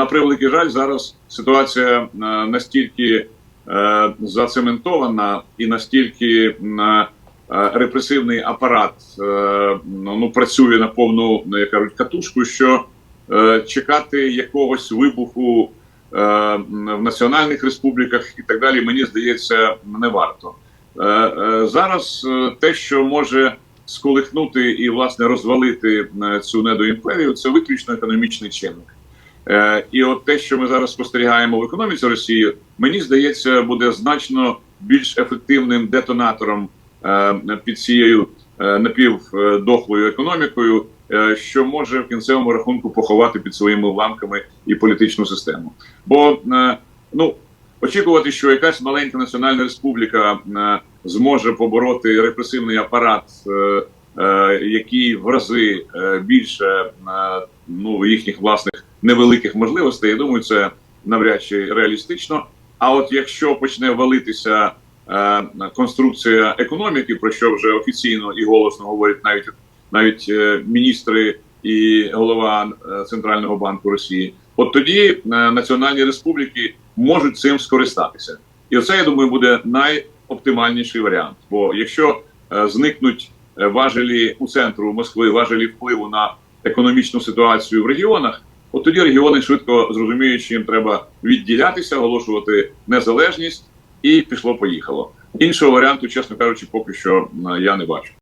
на превеликий жаль, зараз ситуація е, настільки е, зацементована і настільки е, репресивний апарат ну, ну, працює на повну ну, як кажуть, катушку, що чекати якогось вибуху в національних республіках і так далі, мені здається, не варто. Зараз те, що може сколихнути і власне розвалити цю недоімперію, це виключно економічний чинник. Е, І от те, що ми зараз спостерігаємо в економіці Росії, мені здається, буде значно більш ефективним детонатором е, під цією е, напівдохлою економікою, що може в кінцевому рахунку поховати під своїми уламками і політичну систему. Бо ну очікувати, що якась маленька національна республіка зможе побороти репресивний апарат, який в рази більше ну їхніх власних невеликих можливостей. Я думаю, це навряд чи реалістично. А от якщо почне валитися е, конструкція економіки, про що вже офіційно і голосно говорять навіть навіть е, міністри і голова е, центрального банку Росії, от тоді е, національні республіки можуть цим скористатися, і оце я думаю буде найоптимальніший варіант. Бо якщо е, зникнуть е, важелі у центру Москви, важелі впливу на економічну ситуацію в регіонах. От тоді регіони швидко зрозуміють, що їм треба відділятися, оголошувати незалежність, і пішло-поїхало. Іншого варіанту, чесно кажучи, поки що е, я не бачу.